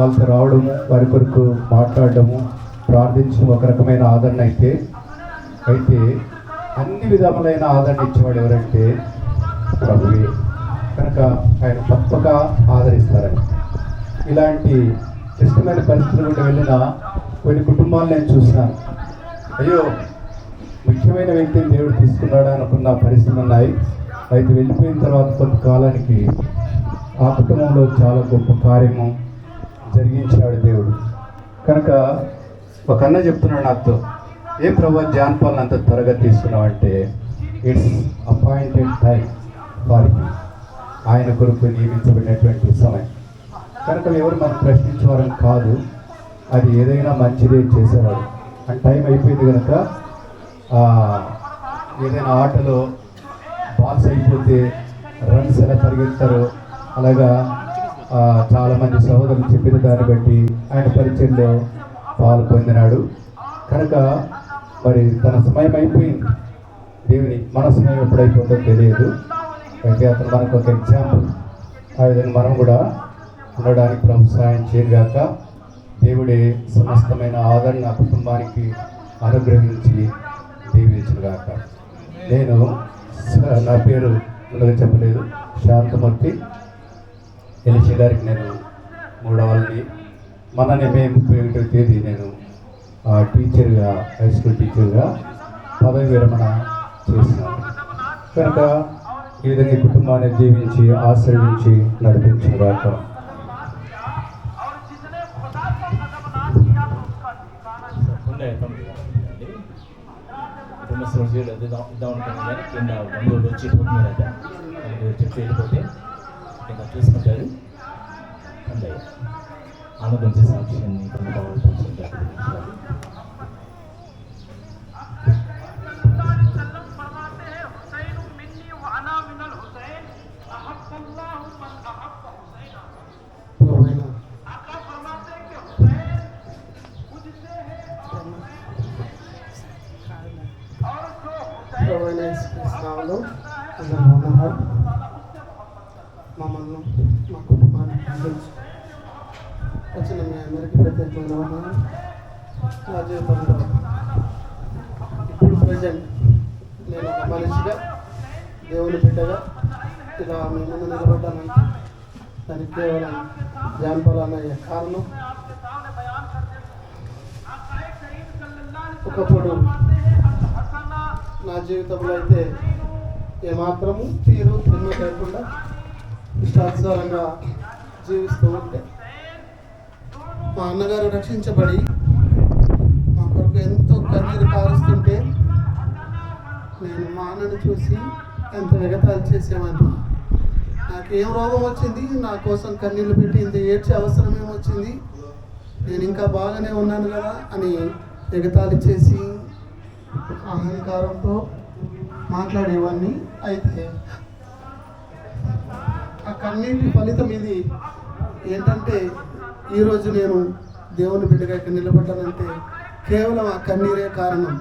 వాళ్ళతో రావడము వారి కొరకు మాట్లాడడము ప్రార్థించడం ఒక రకమైన ఆదరణ అయితే. అయితే అన్ని విధములైన ఆదరణ ఇచ్చేవాడు ఎవరంటే ప్రభువే. కనుక ఆయన తప్పక ఆదరిస్తారని ఇలాంటి క్లిష్టమైన పరిస్థితులు గుండా వెళ్ళిన కొన్ని కుటుంబాలు నేను చూసినాను. అయ్యో ముఖ్యమైన వ్యక్తిని దేవుడు తీసుకున్నాడు అనుకున్న పరిస్థితులు ఉన్నాయి. అయితే వెళ్ళిపోయిన తర్వాత కొంతకాలానికి ఆ కుటుంబంలో చాలా గొప్ప కార్యము జరిగించాడు దేవుడు. కనుక ఒక అన్న చెప్తున్నాడు నాతో ఏ ప్రభా జాన్పాల్ అంత త్వరగా తీసుకున్నావు అంటే ఇట్స్ అపాయింటెడ్ టైం వారికి ఆయన కొరకు నియమించబడినటువంటి సమయం. కనుక ఎవరు మనం ప్రశ్నించేవారని కాదు అది ఏదైనా మంచిదే చేసేవాడు. ఆ టైం అయిపోయింది కనుక ఏదైనా ఆటలో బాల్స్ అయిపోతే రన్స్ ఎలా పరిగెత్తారో అలాగా చాలామంది సహోదరులు చెప్పిన దాన్ని బట్టి ఆయన పరిచయంలో పాలు పొందినాడు. కనుక మరి తన సమయం అయిపోయింది. దేవుని మన సమయం ఎప్పుడైపోతుందో తెలియదు. అయితే అతను మనకు ఒక ఎగ్జాంపుల్ ఆ విధంగా మనం కూడా ఉండడానికి ప్రభు సాయం చేయగాక దేవుడే సమస్తమైన ఆదరణ కుటుంబానికి అనుగ్రహించి దీవించుగాక నేను నా పేరు చెప్పలేదు. శాంతమూర్తి. ఎలిషి గారికి నేను మూడవల్ని మనని మే ముప్పై ఒకటో తేదీ నేను టీచర్గా హై స్కూల్ టీచర్గా పదవి విరమణ చేసినాను కనుక ఈ విధంగా ఈ కుటుంబాన్ని జీవించి ఆశ్రయించి నడిపించుగాక ఉండే కుటుంబ సభ్యులు ఇద్దాం ఇద్దాం అనుకున్నాం కానీ కింద బంధువులు వచ్చి పోతున్నారట వాళ్ళకి చెప్పి వెళ్ళిపోతే చేసుకుంటారు అండ్ ఆనందించే సాక్షిని Governance is now low and the మమ్మల్ని మా కుటుంబాన్ని అందించి. వచ్చిన మీ అందరికీ ప్రత్యేకమైన నా జీవితంలో ఇప్పుడు ప్రజెంట్ నేను ఒక మనిషిగా దేవుని బిడ్డగా ఇలా మీ ముందు నిలబడ్డానంటే దానికి కేవలం జానపదాలయ్యే కారణం. ఒకప్పుడు నా జీవితంలో అయితే ఏమాత్రము తీరు ఎన్నో లేకుండా ఇష్టానుసారంగా జీవిస్తూ ఉంటే మా అన్నగారు రక్షించబడి మా కొరకు ఎంతో కన్నీరు కారుస్తుంటే నేను మా అన్నను చూసి ఎంత ఎగతాళి చేసేవాడిని. నాకు ఏం రోగం వచ్చింది నా కోసం కన్నీళ్ళు పెట్టి ఇంత ఏడ్చే అవసరం ఏమొచ్చింది నేను ఇంకా బాగానే ఉన్నాను కదా అని ఎగతాళి చేసి అహంకారంతో మాట్లాడేవాడిని. అయితే కన్నీటి ఫలితం ఇది. ఏంటంటే ఈరోజు నేను దేవుని బిడ్డగా ఇక్కడ నిలబడ్డానంటే కేవలం ఆ కన్నీరే కారణం.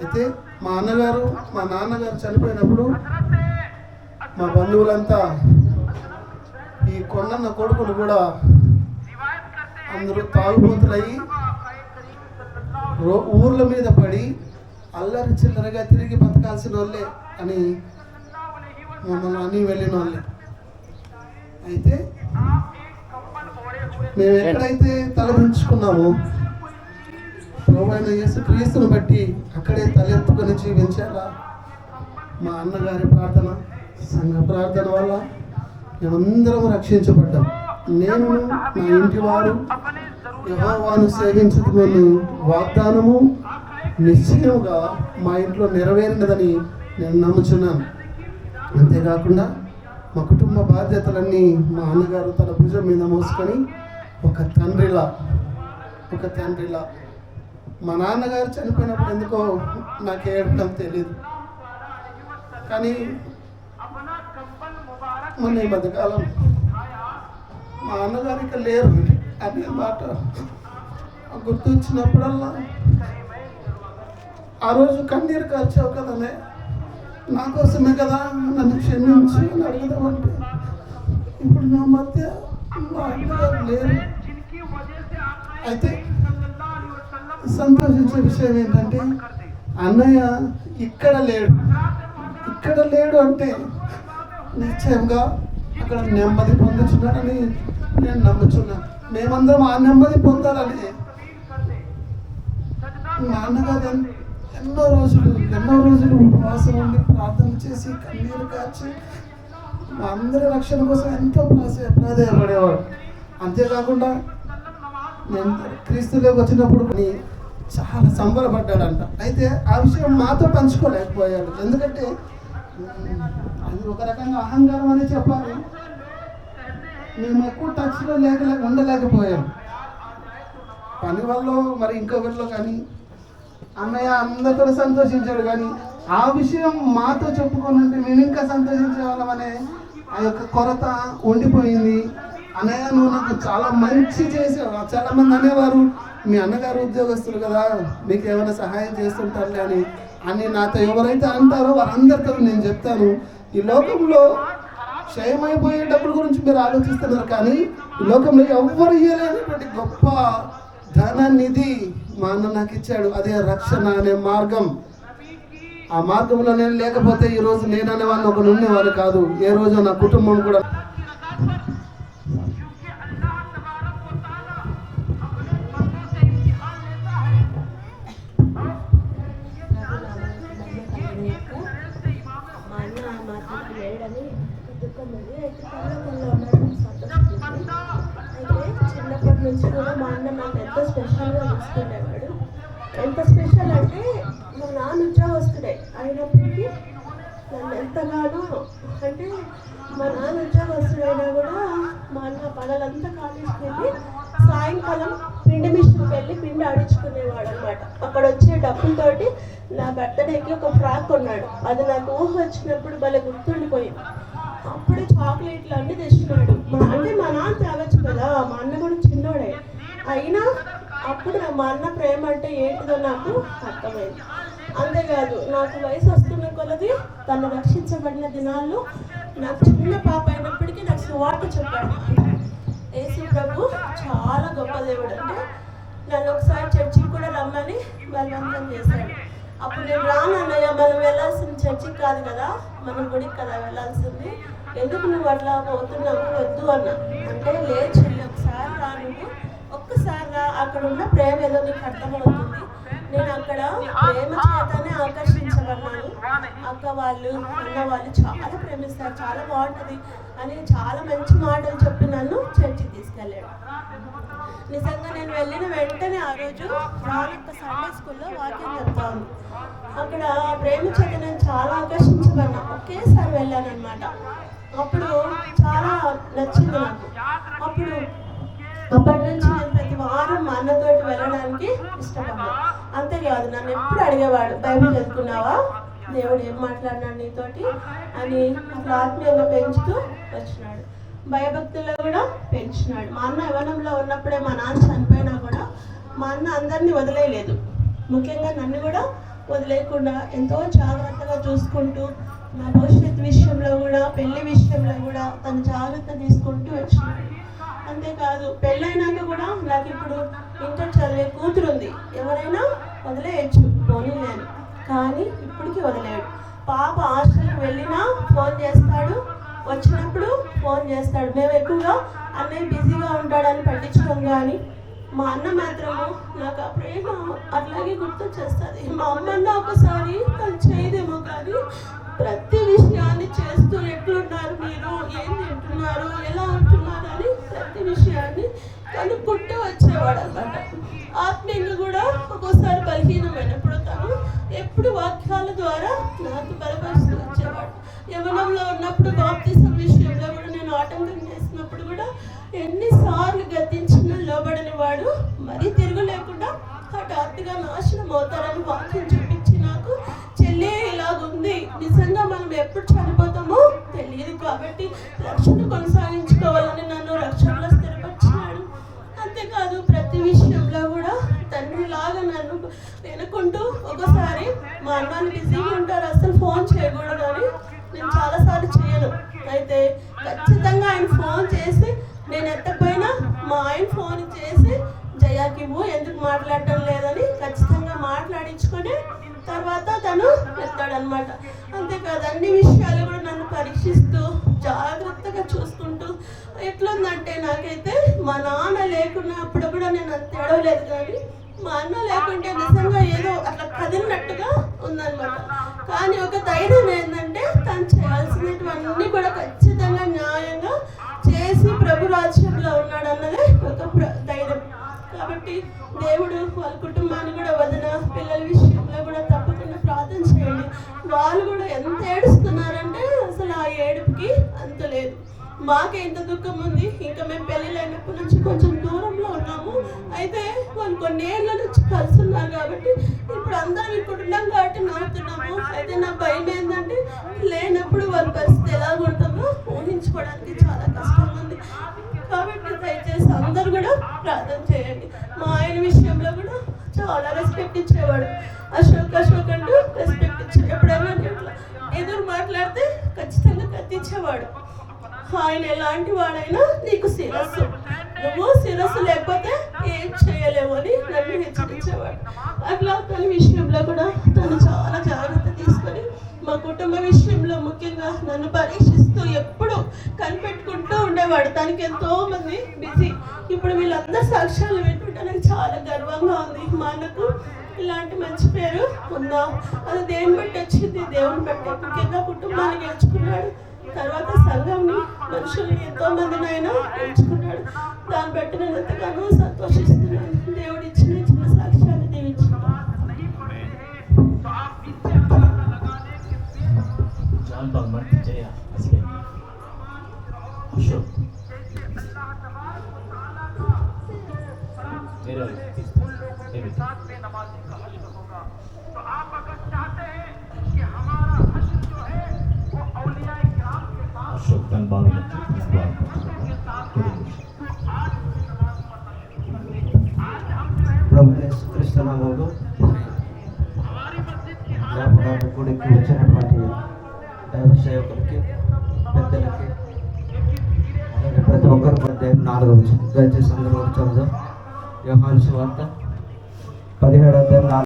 అయితే మా అన్నగారు మా నాన్నగారు చనిపోయినప్పుడు మా బంధువులంతా ఈ కొండన్న కొడుకులు కూడా అందరూ తాగుబోతులయ్యి రో- ఊర్ల మీద పడి అల్లరి చిల్లరగా తిరిగి బతకాల్సిన వాళ్ళే అని మమ్మల్ని అని వెళ్ళిన వాళ్ళే. అయితే మేము ఎక్కడైతే తలపించుకున్నామో ప్రభుత్వ యేసు క్రీస్తుని బట్టి అక్కడే తలెత్తుకొని జీవించాలా మా అన్నగారి ప్రార్థన సంఘ ప్రార్థన వల్ల మేమందరం రక్షించబడ్డాం. నేను నా ఇంటి వారు యహోవాను సేవించుకుని వాగ్దానము నిశ్చయముగా మా ఇంట్లో నెరవేరినదని నేను నమ్ముచున్నాను. అంతేకాకుండా మా కుటుంబ బాధ్యతలన్నీ మా అన్నగారు తన భుజం మీద మోసుకొని ఒక తండ్రిలా ఒక తండ్రిలా. మా నాన్నగారు చనిపోయినప్పుడు ఎందుకో నాకు ఏడటం తెలియదు కానీ మొన్న ఈ మధ్యకాలం మా అన్నగారు ఇక లేరు. అనే మాట గుర్తు వచ్చినప్పుడల్లా ఆ రోజు కన్నీరు కార్చావు కదనే నా కోసమే కదా నన్ను క్షమించి అడగదామంటే ఇప్పుడు నా మధ్య లేరు. అయితే సంతోషించే విషయం ఏంటంటే అన్నయ్య ఇక్కడ లేడు. ఇక్కడ లేడు అంటే నిశ్చయంగా అక్కడ నెమ్మది పొందుతున్నాడని నేను నమ్ముచున్నాను మేమందరం ఆ నెమ్మది పొందాలని మా అన్నగారు ఎన్నో రోజులు ఎన్నో రోజులు ఉపవాసం ఉండి ప్రార్థన చేసి కన్నీరు కాచి మా అందరి రక్షణ కోసం ఎంతో ప్రాస ప్రాధాయపడేవాడు. అంతేకాకుండా నేను క్రీస్తులోకి వచ్చినప్పుడు కొన్ని చాలా సంబరపడ్డాడంట. అయితే ఆ విషయం మాతో పంచుకోలేకపోయాడు. ఎందుకంటే అది ఒక రకంగా అహంకారం అనే చెప్పాలి. మేము ఎక్కువ టచ్లో లేక ఉండలేకపోయాం. పని వల్ల మరి ఇంకొకరిలో కానీ అన్నయ్య అందరితో సంతోషించాడు కానీ ఆ విషయం మాతో చెప్పుకొని ఉంటే మేము ఇంకా సంతోషించే వాళ్ళం అనే ఆ యొక్క కొరత ఉండిపోయింది. అన్నయ్య నువ్వు నాకు చాలా మంచి చేసావు. చాలా మంది అనేవారు మీ అన్నగారు ఉద్యోగస్తులు కదా మీకు ఏమైనా సహాయం చేస్తుంటారులే అని. అని నాతో ఎవరైతే అంటారో వారందరితో నేను చెప్తాను. ఈ లోకంలో క్షయమైపోయే డబ్బుల గురించి మీరు ఆలోచిస్తున్నారు కానీ ఈ లోకంలో ఎవ్వరు ఇయ్యలేనటువంటి గొప్ప ధననిధి మా అన్న నాకు ఇచ్చాడు. అదే రక్షణ అనే మార్గం. ఆ మార్గంలో నేను లేకపోతే ఈ రోజు నేననే వాళ్ళు ఒకరు ఉండేవాళ్ళు కాదు. ఏ రోజు నా కుటుంబం కూడా చిన్నప్పటి నుంచి కూడా ఎంతో స్పెషల్గా చూసుకునేవాడు ఎంత స్పెషల్ అంటే మా నాన్న ఉద్యోగస్తుడే అయినప్పటికీ నన్ను ఎంతగానో అంటే మా నాన్న ఉద్యోగస్తుడైనా కూడా మా అన్న పగలంతా కాలేజీకి వెళ్ళి సాయంకాలం పిండి మిషన్కి వెళ్ళి పిండి ఆడించుకునేవాడు అనమాట అక్కడ వచ్చే డబ్బులతోటి నా బర్త్డేకి ఒక ఫ్రాక్ కొన్నాడు. అది నాకు ఊహ వచ్చినప్పుడు భలే గుర్తుండిపోయింది. అప్పుడే చాక్లెట్లు అన్నీ తెచ్చినాడు మా అంటే మా నాన్న తాగొచ్చు కదా మా అన్న కూడా చిన్నోడే. అయినా అప్పుడు నా- మా అన్న ప్రేమ అంటే ఏంటిదో నాకు అర్థమైంది. అంతేకాదు నాకు వయసు వస్తున్న కొలది తను రక్షించబడిన దినాల్లో నాకు చిన్న పాప అయినప్పటికీ నాకు సువార్త చెప్పాడు. యేసు ప్రభు చాలా గొప్ప దేవుడు. అంటే నన్ను ఒకసారి చర్చికి కూడా రమ్మని బలవంతం చేశాడు. అప్పుడు నేను రాను అన్నయ్య మనం వెళ్ళాల్సిన చర్చికి కాదు కదా మనం గుడికి కదా వెళ్ళాల్సింది. ఎందుకు నువ్వు అట్లా పోతున్నావు? వద్దు అన్న. అంటే లేచి చెల్లి ఒకసారి రా నువ్వు ఒక్కసారిగా అక్కడ ఉన్న ప్రేమ ఏదో నీకు అర్థమవుతుంది. నేను అక్కడ ప్రేమ చేతనే ఆకర్షించబడ్డాను. అక్క వాళ్ళు అన్న వాళ్ళు చాలా ప్రేమిస్తారు చాలా బాగుంటుంది అని చాలా మంచి మాటలు చెప్పి నన్ను చర్చికి తీసుకెళ్ళాడు. నిజంగా నేను వెళ్ళిన వెంటనే ఆ రోజు రానొక్క సండే స్కూల్లో వాక్యం చెప్తాను అక్కడ ప్రేమ చేత నేను చాలా ఆకర్షించబడినా ఒకేసారి వెళ్ళాను అనమాట అప్పుడు చాలా నచ్చింది నాకు. అప్పుడు ఇష్టపడ్డాను అంతేకాదు నన్ను ఎప్పుడు అడిగేవాడు? బైబిల్ చదువుకున్నావా? దేవుడు ఏం మాట్లాడినాడు నీతోటి? అని అట్లా ఆత్మీయంగా పెంచుతూ వచ్చినాడు. భయభక్తుల్లో కూడా పెంచినాడు. మా అన్న యవనంలో ఉన్నప్పుడే మా నాన్న చనిపోయినా కూడా మా అన్న అందరినీ వదిలేయలేదు. ముఖ్యంగా నన్ను కూడా వదిలేయకుండా ఎంతో జాగ్రత్తగా చూసుకుంటూ నా భవిష్యత్తు విషయంలో కూడా పెళ్ళి విషయంలో కూడా తను జాగ్రత్త తీసుకుంటూ వచ్చినాడు. అంతేకాదు పెళ్ళైనాక కూడా నాకు ఇప్పుడు ఇంటర్ చదివే కూతురు ఉంది ఎవరైనా వదిలేయచ్చు. పోనీలేను కానీ ఇప్పటికీ వదిలేడు. పాప హాస్టల్కి వెళ్ళినా ఫోన్ చేస్తాడు. వచ్చినప్పుడు ఫోన్ చేస్తాడు. మేము ఎక్కువగా అన్నయ్య బిజీగా ఉంటాడని పట్టించుకోం కానీ మా అన్న మాత్రము నాకు ఆ ప్రేమ అట్లాగే గుర్తొచ్చేస్తుంది. మా అమ్మన్న ఒకసారి తను చేయదేమో కానీ ప్రతి విషయాన్ని చేస్తూ ఎట్లున్నారు మీరు? ఏం తింటున్నారు? ఎలా ఉంటున్నారు అని ప్రతి విషయాన్ని కనుక్కుంటూ వచ్చేవాడు అనమాట ఆత్మీయంగా కూడా ఒక్కోసారి బలహీనమైనప్పుడు తను ఎప్పుడు వాక్యాల ద్వారా నాకు బలపరుస్తూ వచ్చేవాడు. యవనంలో ఉన్నప్పుడు బాప్తిసం విషయంలో కూడా నేను ఆటంకం చేసినప్పుడు కూడా ఎన్నిసార్లు గద్దించిన లోబడని వాడు మరీ తిరుగు లేకుండా హఠాత్తుగా నాశనం అవుతారని వాక్యం వెనుకుంటూ ఒకసారి మా అన్నాన్ని బిజీగా ఉంటారు అసలు ఫోన్ చేయకూడదు అని నేను చాలాసార్లు చేయను. అయితే ఖచ్చితంగా ఆయన ఫోన్ చేసి నేను ఎత్తకపోయినా మా ఆయన ఫోన్ చేసి జయాకి ఇవ్వు ఎందుకు మాట్లాడటం లేదని ఖచ్చితంగా మాట్లాడించుకొని తర్వాత తను ఎత్తాడనమాట. అంతేకాదు అన్ని విషయాలు కూడా నన్ను పరీక్షిస్తూ జాగ్రత్తగా చూసుకుంటూ ఎట్లుందంటే నాకైతే మా నాన్న లేకున్నప్పుడు కూడా నేను అంత ఎడవలేదు కానీ మా అన్న లేకుంటే నిజంగా ఏదో అట్లా కదిలినట్టుగా ఉందన్నమాట. కానీ ఒక ధైర్యం ఏంటంటే తను చేయాల్సినటువన్నీ కూడా ఖచ్చితంగా న్యాయంగా చేసి ప్రభు రాజ్యంలో ఉన్నాడు అన్నదే ఒక ప్ర- ధైర్యం. కాబట్టి దేవుడు వాళ్ళ కుటుంబాన్ని కూడా వదిన పిల్లల విషయంలో కూడా తప్పకుండా ప్రార్థన చేయండి. వాళ్ళు కూడా ఎంత ఏడుస్తున్నారంటే అసలు ఆ ఏడుపుకి అంత లేదు. మాకే ఇంత దుఃఖం ఉంది. ఇంకా మేము పెళ్ళి లేనప్పటి నుంచి కొంచెం దూరంలో ఉన్నాము. అయితే వాళ్ళు కొన్ని ఏళ్ళ నుంచి కలిసి ఉన్నారు కాబట్టి ఇప్పుడు అందరం ఇప్పుడు ఉన్నాం కాబట్టి నవ్వుతున్నాము అయితే నా భయం ఏంటంటే లేనప్పుడు వాళ్ళ పరిస్థితి ఎలా ఉంటుందో ఊహించుకోవడానికి చాలా కష్టంగా ఉంది. కాబట్టి దయచేసి అందరూ కూడా ప్రార్థన చేయండి. మా ఆయన విషయంలో కూడా చాలా రెస్పెక్ట్ ఇచ్చేవాడు. అశోక్ అశోక్ అంటూ రెస్పెక్ట్ ఇచ్చాడు. ఎప్పుడైనా ఎదురు మాట్లాడితే ఖచ్చితంగా కత్తిచ్చేవాడు. ఆయన ఎలాంటి వాడైనా నీకు శిరస్సు. నువ్వు శిరస్సు లేకపోతే ఏం చేయలేవు అని నన్ను హెచ్చరించేవాడు. అట్లా తన విషయంలో కూడా తను చాలా జాగ్రత్త తీసుకొని మా కుటుంబ విషయంలో ముఖ్యంగా నన్ను పరీక్షిస్తూ ఎప్పుడు కనిపెట్టుకుంటూ ఉండేవాడు. తనకి ఎంతో మంది బిజీ. ఇప్పుడు వీళ్ళందరూ సాక్ష్యాలు వింటుంటే నాకు చాలా గర్వంగా ఉంది. మా అన్నకు ఇలాంటి మంచి పేరు ఉందా? అది దేని బట్టి వచ్చింది? దేవుని బట్టి. ముఖ్యంగా కుటుంబాన్ని గెలుచుకున్నాడు. తర్వాత సంఘంని మనుషుల్ని ఎంతో మందిని ఆయన ఎంచుకున్నాడు. దాన్ని బట్టి నేను ఎంతగానో సంతోషిస్తున్నాను. శక్తన్ బాబు కృష్ణనామంలో జ్ఞాపకాలు గుడికి వచ్చినటువంటి దైవ సేవకులకి పెద్దలకి ప్రతి ఒక్కరి మధ్య నాలుగవ దయచేసి అందరూ చదువు వ్యవహార వార్త పదిహేడవ నాలుగు